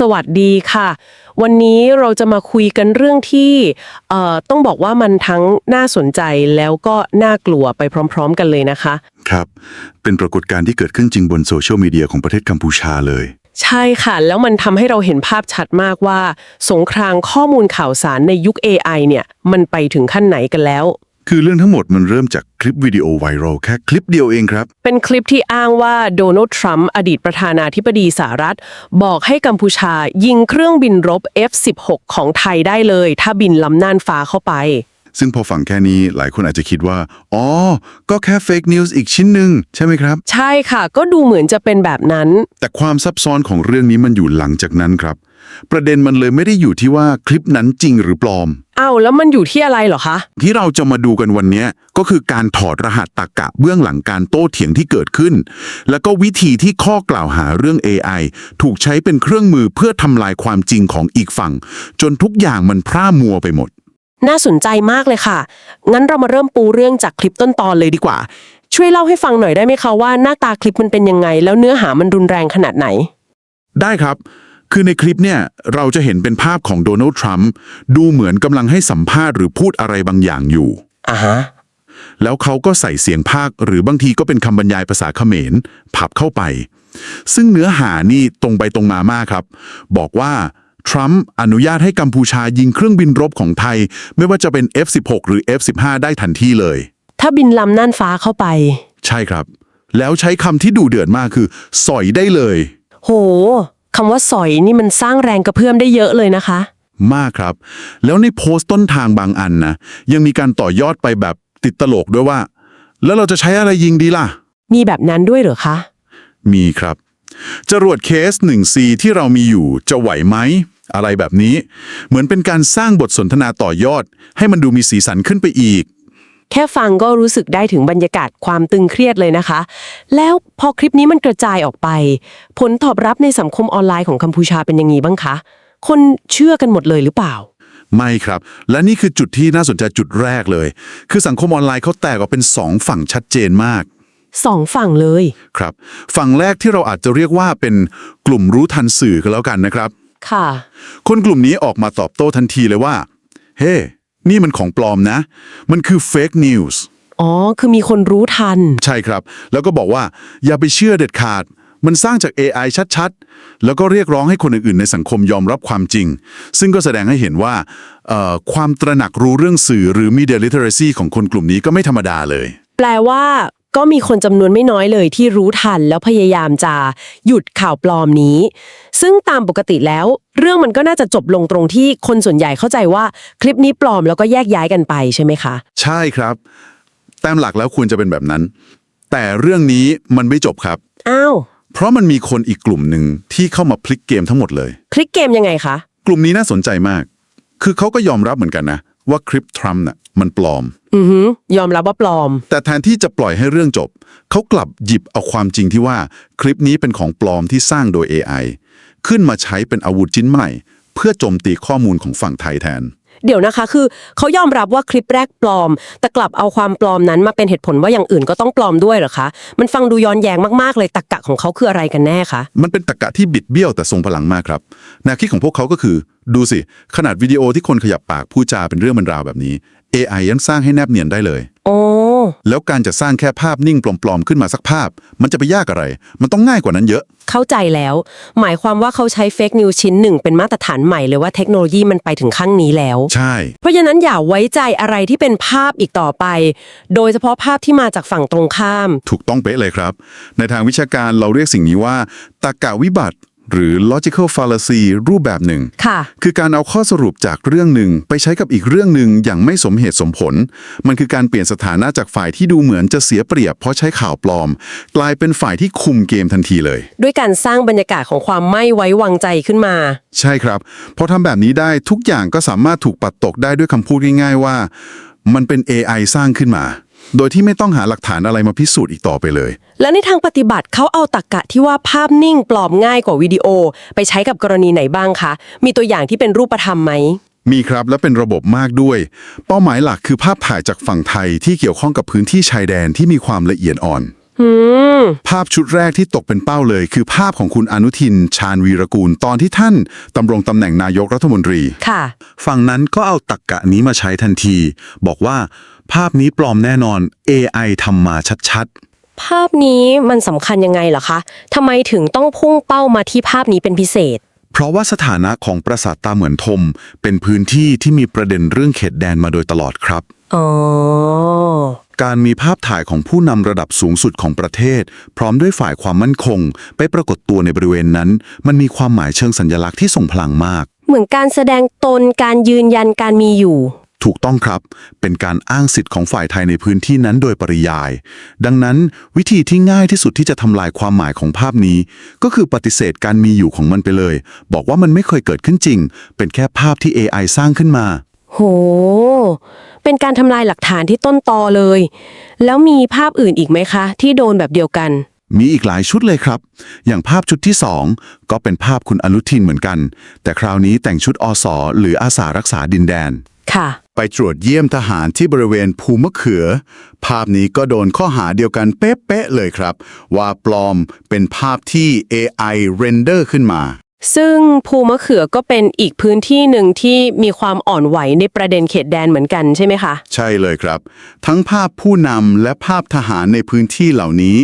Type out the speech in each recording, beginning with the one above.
สวัสดีค่ะ วันนี้เราจะมาคุยกันเรื่องที่เอ่อต้องบอกว่ามันทั้งน่าสนใจแล้วก็น่ากลัวไปพร้อม ๆ กันเลยนะคะ ครับ เป็นปรากฏการณ์ที่เกิดขึ้นจริงบนโซเชียลมีเดียของประเทศกัมพูชาเลยใช่ค่ะ แล้วมันทำให้เราเห็นภาพชัดมากว่า สงครามข้อมูลข่าวสารในยุค AI เนี่ย มันไปถึงขั้นไหนกันแล้ว คือเรื่องทั้งหมดมันเริ่มจากคลิปวิดีโอไวรัลแค่คลิปเดียวเองครับ เป็นคลิปที่อ้างว่าโดนัลด์ทรัมป์อดีตประธานาธิบดีสหรัฐ บอกให้กัมพูชายิงเครื่องบินรบ F-16 ของไทยได้เลย ถ้าบินล้ำน่านฟ้าเข้าไป ซึ่งพอฟังแค่นี้หลายคนอาจจะคิดว่า อ๋อ ก็แค่เฟกนิวส์อีกชิ้นหนึ่งใช่ไหมครับ ใช่ค่ะ ก็ดูเหมือนจะเป็นแบบนั้น แต่ความซับซ้อนของเรื่องนี้มันอยู่หลังจากนั้นครับ ประเด็นมันเลยไม่ได้อยู่ที่ว่าคลิปนั้นจริงหรือปลอมอ้าวแล้วมันอยู่ที่อะไรเหรอคะ ที่เราจะมาดูกันวันนี้ก็คือการถอดรหัสตรรกะเบื้องหลังการโต้เถียงที่เกิดขึ้น แล้วก็วิธีที่ข้อกล่าวหาเรื่อง AI ถูกใช้เป็นเครื่องมือเพื่อทำลายความจริงของอีกฝั่ง จนทุกอย่างมันพร่ามัวไปหมด น่าสนใจมากเลยค่ะ งั้นเรามาเริ่มปูเรื่องจากคลิปต้นตอนเลยดีกว่า ช่วยเล่าให้ฟังหน่อยได้ไหมคะว่าหน้าตาคลิปมันเป็นยังไง แล้วเนื้อหามันรุนแรงขนาดไหน ได้ครับ คือในคลิปเนี่ยเราจะเห็นเป็นภาพของโดนัลด์ทรัมป์ดูเหมือนกำลังให้สัมภาษณ์หรือพูดอะไรบางอย่างอยู่ อ่าฮะ แล้วเขาก็ใส่เสียงภาคหรือบางทีก็เป็นคำบรรยายภาษาเขมรผับเข้าไป ซึ่งเนื้อหานี่ตรงไปตรงมามากครับ บอกว่า ทรัมป์อนุญาตให้กัมพูชายิงเครื่องบินรบของไทย ไม่ว่าจะเป็น F16 หรือ F15 ได้ทันทีเลย ถ้าบินล้ำน่านฟ้าเข้าไป ใช่ครับ แล้วใช้คำที่ดูเดือดมากคือ สอยได้เลย โหคำว่าสอยนี่มันสร้างแรงกระเพื่อมได้เยอะเลยนะคะ มากครับ แล้วในโพสต์ต้นทางบางอันนะ ยังมีการต่อยอดไปแบบติดตลกด้วยว่า แล้วเราจะใช้อะไรยิงดีล่ะ มีแบบนั้นด้วยเหรอคะ มีครับ จรวดเคส 1C ที่เรามีอยู่จะไหวไหม อะไรแบบนี้ เหมือนเป็นการสร้างบทสนทนาต่อยอด ให้มันดูมีสีสันขึ้นไปอีก แค่ฟังก็รู้สึกได้ถึงบรรยากาศความตึงเครียดเลยนะคะ แล้วพอคลิปนี้มันกระจายออกไป ผลตอบรับในสังคมออนไลน์ของกัมพูชาเป็นยังไงบ้างคะ คนเชื่อกันหมดเลยหรือเปล่า ไม่ครับ และนี่คือจุดที่น่าสนใจจุดแรกเลย คือสังคมออนไลน์เขาแตกออกเป็นสองฝั่งชัดเจนมาก สองฝั่งเลย ครับ ฝั่งแรกที่เราอาจจะเรียกว่าเป็นกลุ่มรู้ทันสื่อกันแล้วกันนะครับ ค่ะ คนกลุ่มนี้ออกมาตอบโต้ทันทีเลยว่า เฮ้ นี่มันของปลอมนะ มันคือเฟกนิวส์ อ๋อ คือมีคนรู้ทัน ใช่ครับ แล้วก็บอกว่า อย่าไปเชื่อเด็ดขาด มันสร้างจาก AI ชัดๆ แล้วก็เรียกร้องให้คนอื่นๆ ในสังคมยอมรับความจริง ซึ่งก็แสดงให้เห็นว่าเอ่อความตระหนักรู้เรื่องสื่อหรือ media literacy ของคนกลุ่มนี้ก็ไม่ธรรมดาเลย แปลว่า ก็มีคนจำนวนไม่น้อยเลยที่รู้ทันแล้วพยายามจะหยุดข่าวปลอมนี้ ซึ่งตามปกติแล้ว เรื่องมันก็น่าจะจบลงตรงที่คนส่วนใหญ่เข้าใจว่าคลิปนี้ปลอมแล้วก็แยกย้ายกันไปใช่ไหมคะ ใช่ครับ ตามหลักแล้วควรจะเป็นแบบนั้น แต่เรื่องนี้มันไม่จบครับ อ้าว เพราะมันมีคนอีกกลุ่มหนึ่งที่เข้ามาพลิกเกมทั้งหมดเลย คลิกเกมยังไงคะ กลุ่มนี้น่าสนใจมาก คือเขาก็ยอมรับเหมือนกันนะ ว่าคลิปทรัมป์น่ะมันปลอม อือหือยอมรับว่าปลอม แต่แทนที่จะปล่อยให้เรื่องจบ เขากลับหยิบเอาความจริงที่ว่าคลิปนี้เป็นของปลอมที่สร้างโดย AI ขึ้นมาใช้เป็นอาวุธชิ้นใหม่ เพื่อโจมตีข้อมูลของฝั่งไทยแทน เดี๋ยวนะคะ คือเขายอมรับว่าคลิปแรกปลอม แต่กลับเอาความปลอมนั้นมาเป็นเหตุผลว่าอย่างอื่นก็ต้องปลอมด้วยเหรอคะ มันฟังดูย้อนแย้งมากๆเลยตรกกะของเขาคืออะไรกันแน่คะ มันเป็นตรรกะที่บิดเบี้ยวแต่ทรงพลังมากครับแนวคิดของพวกเขาก็คือ ดูสิ ขนาดวิดีโอที่คนขยับปากพูดจาเป็นเรื่องบรรราวแบบนี้ AI ยังสร้างให้แนบเนียนได้เลย โอ้ แล้วการจะสร้างแค่ภาพนิ่งปลอมๆขึ้นมาสักภาพ มันจะไปยากอะไร มันต้องง่ายกว่านั้นเยอะ เข้าใจแล้ว หมายความว่าเขาใช้เฟกนิวชิ้นหนึ่งเป็นมาตรฐานใหม่เลยว่าเทคโนโลยีมันไปถึงขั้นนี้แล้ว ใช่ เพราะฉะนั้นอย่าไว้ใจอะไรที่เป็นภาพอีกต่อไป โดยเฉพาะภาพที่มาจากฝั่งตรงข้าม ถูกต้องเป๊ะเลยครับ ในทางวิชาการเราเรียกสิ่งนี้ว่าตรรกะวิบัติ หรือ logical fallacy รูปแบบหนึ่ง ค่ะ คือการเอาข้อสรุปจากเรื่องหนึ่งไปใช้กับอีกเรื่องหนึ่งอย่างไม่สมเหตุสมผล มันคือการเปลี่ยนสถานะจากฝ่ายที่ดูเหมือนจะเสียเปรียบเพราะใช้ข่าวปลอม กลายเป็นฝ่ายที่คุมเกมทันทีเลย ด้วยการสร้างบรรยากาศของความไม่ไว้วางใจขึ้นมา ใช่ครับพอทำแบบนี้ได้ทุกอย่างก็สามารถถูกปัดตกได้ด้วยคำพูดง่ายๆว่า มันเป็น AI สร้างขึ้นมา โดยที่ไม่ต้องหาหลักฐานอะไรมาพิสูจน์อีกต่อไปเลย และในทางปฏิบัติเขาเอาตรกกะที่ว่าภาพนิ่งปลอมง่ายกว่าวิดีโอ ไปใช้กับกรณีไหนบ้างคะ มีตัวอย่างที่เป็นรูปธรรมไหม มีครับและเป็นระบบมากด้วย เป้าหมายหลักคือภาพถ่ายจากฝั่งไทยที่เกี่ยวข้องกับพื้นที่ชายแดนที่มีความละเอียดอ่อนอืม ภาพชุดแรกที่ตกเป็นเป้าเลยคือภาพของคุณอนุทิน ชาญวีรกูล ตอนที่ท่านดำรงตำแหน่งนายกรัฐมนตรีค่ะฝั่งนั้นก็เอาตักกะนี้มาใช้ทันที บอกว่า ภาพนี้ปลอมแน่นอน AI ทำมาชัดภาพนี้มันสำคัญยังไงเหรอคะทำไมถึงต้องพุ่งเป้ามาที่ภาพนี้เป็นพิเศษ ๆ เพราะว่าสถานะของปราสาทตาเหมือนทม เป็นพื้นที่ที่มีประเด็นเรื่องเขตแดนมาโดยตลอดครับ อ๋อ การมีภาพถ่ายของผู้นำระดับสูงสุดของประเทศ พร้อมด้วยฝ่ายความมั่นคง ไปปรากฏตัวในบริเวณนั้น มันมีความหมายเชิงสัญลักษณ์ที่ทรงพลังมาก เหมือนการแสดงตนการยืนยันการมีอยู่ ถูกต้องครับ เป็นการอ้างสิทธิ์ของฝ่ายไทยในพื้นที่นั้นโดยปริยาย ดังนั้นวิธีที่ง่ายที่สุดที่จะทำลายความหมายของภาพนี้ ก็คือปฏิเสธการมีอยู่ของมันไปเลย บอกว่ามันไม่เคยเกิดขึ้นจริง เป็นแค่ภาพที่ AI สร้างขึ้นมา โห เป็นการทำลายหลักฐานที่ต้นตอเลย แล้วมีภาพอื่นอีกไหมคะ ที่โดนแบบเดียวกัน มีอีกหลายชุดเลยครับ อย่างภาพชุดที่ 2 ก็เป็นภาพคุณอนุทินเหมือนกัน แต่คราวนี้แต่งชุดอสอหรืออาสารักษาดินแดน ค่ะ ไปตรวจเยี่ยมทหารที่บริเวณภูมะเขือ ภาพนี้ก็โดนข้อหาเดียวกันเป๊ะๆเลยครับ ว่าปลอมเป็นภาพที่ AI render ขึ้นมา ซึ่งภูมะเขือก็เป็นอีกพื้นที่หนึ่งที่มีความอ่อนไหวในประเด็นเขตแดนเหมือนกันใช่ไหมคะ ใช่เลยครับ ทั้งภาพผู้นำและภาพทหารในพื้นที่เหล่านี้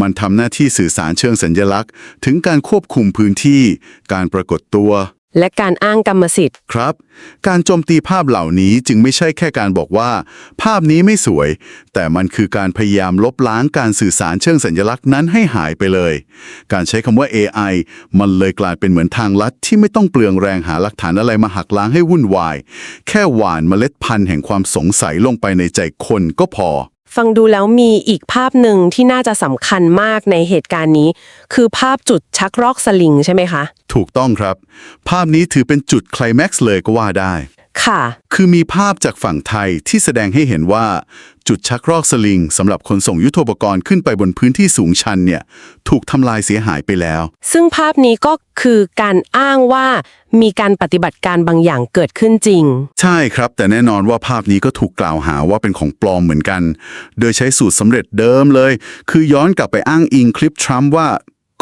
มันทำหน้าที่สื่อสารเชิงสัญลักษณ์ ถึงการควบคุมพื้นที่ การปรากฏตัว และการอ้างกรรมสิทธิ์ ครับ การโจมตีภาพเหล่านี้จึงไม่ใช่แค่การบอกว่า ภาพนี้ไม่สวย แต่มันคือการพยายามลบล้างการสื่อสารเชิงสัญลักษณ์นั้นให้หายไปเลย การใช้คำว่า AI มันเลยกลายเป็นเหมือนทางลัดที่ไม่ต้องเปลืองแรงหาหลักฐานอะไรมาหักล้างให้วุ่นวาย แค่หว่านเมล็ดพันธุ์แห่งความสงสัยลงไปในใจคนก็พอ ฟังดูแล้วมีอีกภาพหนึ่งที่น่าจะสำคัญมากในเหตุการณ์นี้ คือภาพจุดชักรอกสลิงใช่ไหมคะ ถูกต้องครับ ภาพนี้ถือเป็นจุดไคลแม็กซ์เลยก็ว่าได้ ค่ะ คือมีภาพจากฝั่งไทยที่แสดงให้เห็นว่า จุดชักรอกสลิงสำหรับขนส่งยุทโธปกรณ์ขึ้นไปบนพื้นที่สูงชันเนี่ยถูกทำลายเสียหายไปแล้ว ซึ่งภาพนี้ก็คือการอ้างว่ามีการปฏิบัติการบางอย่างเกิดขึ้นจริง ใช่ครับ แต่แน่นอนว่าภาพนี้ก็ถูกกล่าวหาว่าเป็นของปลอมเหมือนกัน โดยใช้สูตรสำเร็จเดิมเลย คือย้อนกลับไปอ้างอิงคลิปทรัมป์ว่า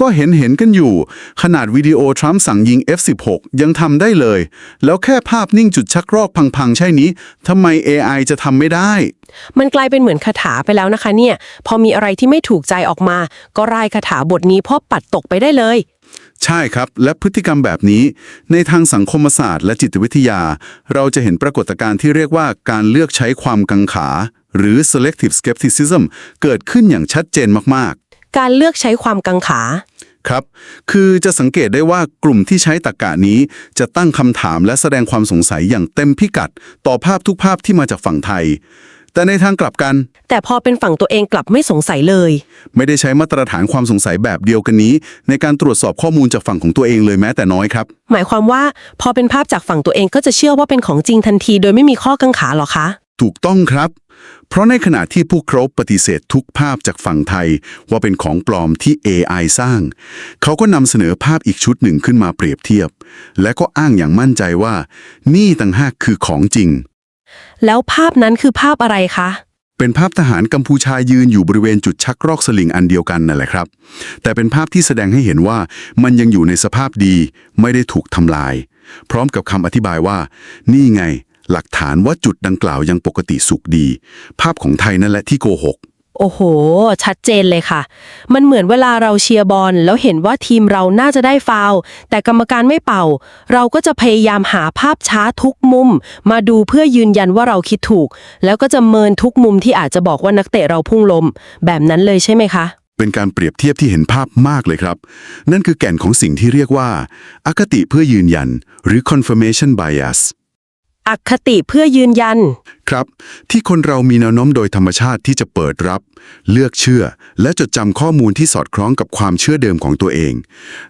ก็เห็นเห็นกันอยู่ ขนาดวิดีโอทรัมป์สั่งยิง F16 ยังทำได้เลย แล้วแค่ภาพนิ่งจุดชักรอกพังๆ ใช่นี้ทำไม AI จะทำไม่ได้ มันกลายเป็นเหมือนคาถาไปแล้วนะคะเนี่ย พอมีอะไรที่ไม่ถูกใจออกมา ก็ร่ายคาถาบทนี้พอปัดตกไปได้เลย ใช่ครับ และพฤติกรรมแบบนี้ ในทางสังคมศาสตร์และจิตวิทยา เราจะเห็นปรากฏการณ์ที่เรียกว่าการเลือกใช้ความกังขา หรือ selective skepticism เกิดขึ้นอย่างชัดเจนมาก การเลือกใช้ความกังขาๆครับ คือจะสังเกตได้ว่ากลุ่มที่ใช้ตรรกะนี้จะตั้งคำถามและแสดงความสงสัยอย่างเต็มพิกัด ต่อภาพทุกภาพที่มาจากฝั่งไทย แต่ในทางกลับกัน แต่พอเป็นฝั่งตัวเองกลับไม่สงสัยเลย ไม่ได้ใช้มาตรฐานความสงสัยแบบเดียวกันนี้ ในการตรวจสอบข้อมูลจากฝั่งของตัวเองเลยแม้แต่น้อยครับ หมายความว่า พอเป็นภาพจากฝั่งตัวเองก็จะเชื่อว่าเป็นของจริงทันที โดยไม่มีข้อกังขาหรอคะ ถูกต้องครับ เพราะในขณะที่พวกเขาปฏิเสธทุกภาพจากฝั่งไทย ว่าเป็นของปลอมที่ AI สร้าง เขาก็นำเสนอภาพอีกชุดหนึ่งขึ้นมาเปรียบเทียบ และก็อ้างอย่างมั่นใจว่า นี่ต่างหากคือของจริง แล้วภาพนั้นคือภาพอะไรคะ เป็นภาพทหารกัมพูชายืนอยู่บริเวณจุดชักรอกสลิงอันเดียวกันนั่นแหละครับ แต่เป็นภาพที่แสดงให้เห็นว่ามันยังอยู่ในสภาพดี ไม่ได้ถูกทำลาย พร้อมกับคำอธิบายว่า นี่ไง หลักฐานว่าจุดดังกล่าวยังปกติสุขดี ภาพของไทยนั่นแหละที่โกหก โอ้โห ชัดเจนเลยค่ะ มันเหมือนเวลาเราเชียร์บอลแล้วเห็นว่าทีมเราน่าจะได้ฟาวล์แต่กรรมการไม่เป่า เราก็จะพยายามหาภาพช้าทุกมุม มาดูเพื่อยืนยันว่าเราคิดถูก แล้วก็จะเมินทุกมุมที่อาจจะบอกว่านักเตะเราพุ่งลม แบบนั้นเลยใช่ไหมคะ เป็นการเปรียบเทียบที่เห็นภาพมากเลยครับ นั่นคือแก่นของสิ่งที่เรียกว่าอคติเพื่อยืนยัน หรือ confirmation bias อคติเพื่อยืนยัน ครับ ที่คนเรามีแนวโน้มโดยธรรมชาติที่จะเปิดรับ เลือกเชื่อ และจดจำข้อมูลที่สอดคล้องกับความเชื่อเดิมของตัวเอง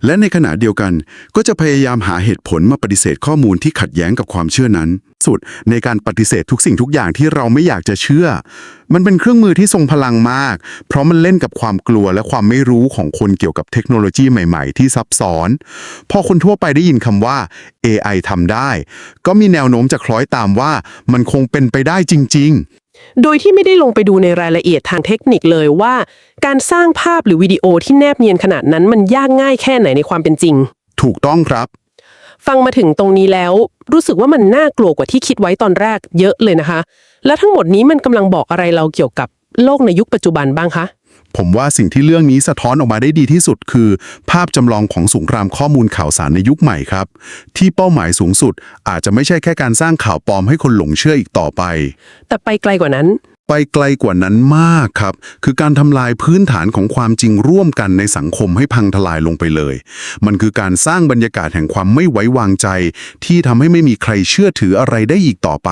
และในขณะเดียวกันก็จะพยายามหาเหตุผลมาปฏิเสธข้อมูลที่ขัดแย้งกับความเชื่อนั้น สุดในการปฏิเสธทุกสิ่งทุกอย่างที่เราไม่อยากจะเชื่อ มันเป็นเครื่องมือที่ทรงพลังมาก เพราะมันเล่นกับความกลัวและความไม่รู้ของคนเกี่ยวกับเทคโนโลยีใหม่ ๆ ที่ซับซ้อน พอคนทั่วไปได้ยินคำว่า AI ทำได้ ก็มีแนวโน้มจะคล้อยตามว่ามันคงเป็นไปได้จริง ๆ โดยที่ไม่ได้ลงไปดูในรายละเอียดทางเทคนิคเลยว่า การสร้างภาพหรือวิดีโอที่แนบเนียนขนาดนั้นมันยากง่ายแค่ไหนในความเป็นจริง ถูกต้องครับ ฟังมาถึงตรงนี้แล้ว รู้สึกว่ามันน่ากลัวกว่าที่คิดไว้ตอนแรกเยอะเลยนะคะ และทั้งหมดนี้มันกำลังบอกอะไรเราเกี่ยวกับโลกในยุคปัจจุบันบ้างคะ ผมว่าสิ่งที่เรื่องนี้สะท้อนออกมาได้ดีที่สุดคือ ภาพจำลองของสงครามข้อมูลข่าวสารในยุคใหม่ครับ ที่เป้าหมายสูงสุด อาจจะไม่ใช่แค่การสร้างข่าวปลอมให้คนหลงเชื่ออีกต่อไป แต่ไปไกลกว่านั้น ไปไกลกว่านั้นมากครับ คือการทำลายพื้นฐานของความจริงร่วมกันในสังคมให้พังทลายลงไปเลย มันคือการสร้างบรรยากาศแห่งความไม่ไว้วางใจ ที่ทำให้ไม่มีใครเชื่อถืออะไรได้อีกต่อไป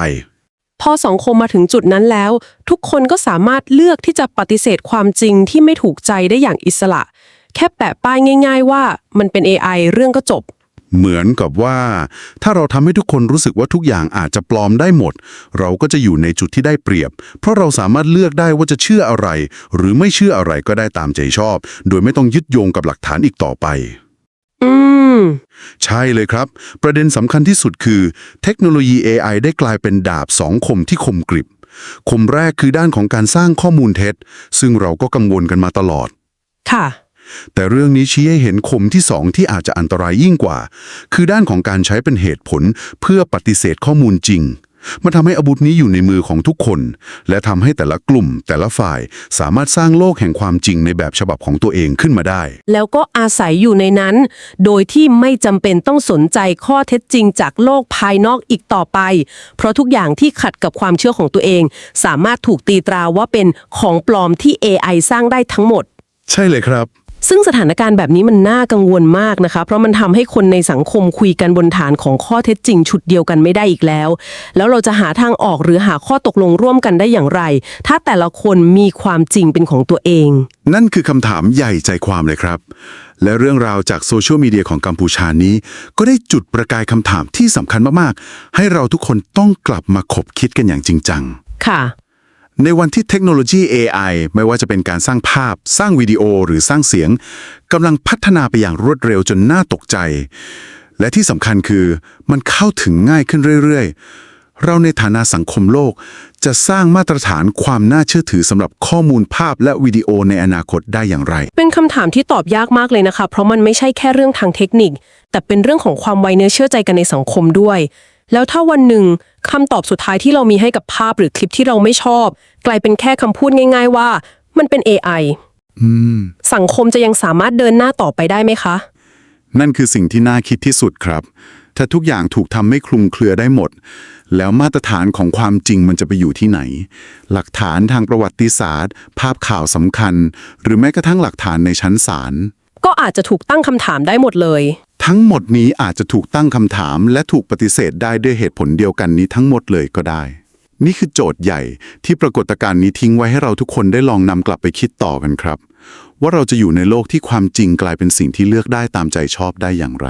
พอสังคมมาถึงจุดนั้นแล้ว ทุกคนก็สามารถเลือกที่จะปฏิเสธความจริงที่ไม่ถูกใจได้อย่างอิสระ แค่แปะป้ายง่าย ๆ ว่ามันเป็น AI เรื่องก็จบ เหมือนกับว่า ถ้าเราทำให้ทุกคนรู้สึกว่าทุกอย่างอาจจะปลอมได้หมด เราก็จะอยู่ในจุดที่ได้เปรียบ เพราะเราสามารถเลือกได้ว่าจะเชื่ออะไร หรือไม่เชื่ออะไรก็ได้ตามใจชอบ โดยไม่ต้องยึดโยงกับหลักฐานอีกต่อไป ม ใช่เลยครับ ประเด็นสำคัญที่สุดคือ เทคโนโลยี AI ได้กลายเป็นดาบสองคมที่คมกริบ คมแรกคือด้านของการสร้างข้อมูลเท็จ ซึ่งเราก็กังวลกันมาตลอด ค่ะ แต่เรื่องนี้ชี้ให้เห็นคมที่สองที่อาจจะอันตรายยิ่งกว่า คือด้านของการใช้เป็นเหตุผลเพื่อปฏิเสธข้อมูลจริง มันทำให้อาวุธนี้อยู่ในมือของทุกคน และทำให้แต่ละกลุ่ม แต่ละฝ่ายสามารถสร้างโลกแห่งความจริงในแบบฉบับของตัวเองขึ้นมาได้ แล้วก็อาศัยอยู่ในนั้น โดยที่ไม่จำเป็นต้องสนใจข้อเท็จจริงจากโลกภายนอกอีกต่อไป เพราะทุกอย่างที่ขัดกับความเชื่อของตัวเอง สามารถถูกตีตราว่าเป็นของปลอมที่ AI สร้างได้ทั้งหมด ใช่เลยครับ ซึ่งสถานการณ์แบบนี้มันน่ากังวลมากนะคะ เพราะมันทำให้คนในสังคมคุยกันบนฐานของข้อเท็จจริง ชุดเดียวกันไม่ได้อีกแล้ว แล้วเราจะหาทางออกหรือหาข้อตกลงร่วมกันได้อย่างไร ถ้าแต่ละคนมีความจริงเป็นของตัวเอง นั่นคือคำถามใหญ่ใจความเลยครับ และเรื่องราวจากโซเชียลมีเดียของกัมพูชานี้ ก็ได้จุดประกายคำถามที่สำคัญมากๆ ให้เราทุกคนต้องกลับมาคบคิดกันอย่างจริงจังค่ะ ในวันที่เทคโนโลยี AI ไม่ว่าจะเป็นการสร้างภาพ สร้างวิดีโอหรือสร้างเสียงกำลังพัฒนาไปอย่างรวดเร็วจนน่าตกใจ และที่สำคัญคือมันเข้าถึงง่ายขึ้นเรื่อยๆ เราในฐานะสังคมโลก จะสร้างมาตรฐานความน่าเชื่อถือสำหรับข้อมูลภาพและวิดีโอในอนาคตได้อย่างไร เป็นคำถามที่ตอบยากมากเลยนะคะ เพราะมันไม่ใช่แค่เรื่องทางเทคนิค แต่เป็นเรื่องของความไวเนื้อเชื่อใจกันในสังคมด้วย แล้วถ้าวันหนึ่ง คำตอบสุดท้ายที่เรามีให้กับภาพหรือคลิปที่เราไม่ชอบ กลายเป็นแค่คำพูดง่าย ๆ ว่ามันเป็น AI สังคมจะยังสามารถเดินหน้าต่อไปได้ไหมคะ นั่นคือสิ่งที่น่าคิดที่สุดครับ ถ้าทุกอย่างถูกทำให้คลุมเครือได้หมด แล้วมาตรฐานของความจริงมันจะไปอยู่ที่ไหน หลักฐานทางประวัติศาสตร์ ภาพข่าวสำคัญ หรือแม้กระทั่งหลักฐานในชั้นศาล ก็อาจจะถูกตั้งคำถามได้หมดเลย ทั้งหมดนี้อาจจะถูกตั้งคำถามและถูกปฏิเสธได้ด้วยเหตุผลเดียวกันนี้ทั้งหมดเลยก็ได้ นี่คือโจทย์ใหญ่ที่ปรากฏการณ์นี้ทิ้งไว้ให้เราทุกคนได้ลองนำกลับไปคิดต่อกันครับ ว่าเราจะอยู่ในโลกที่ความจริงกลายเป็นสิ่งที่เลือกได้ตามใจชอบได้อย่างไร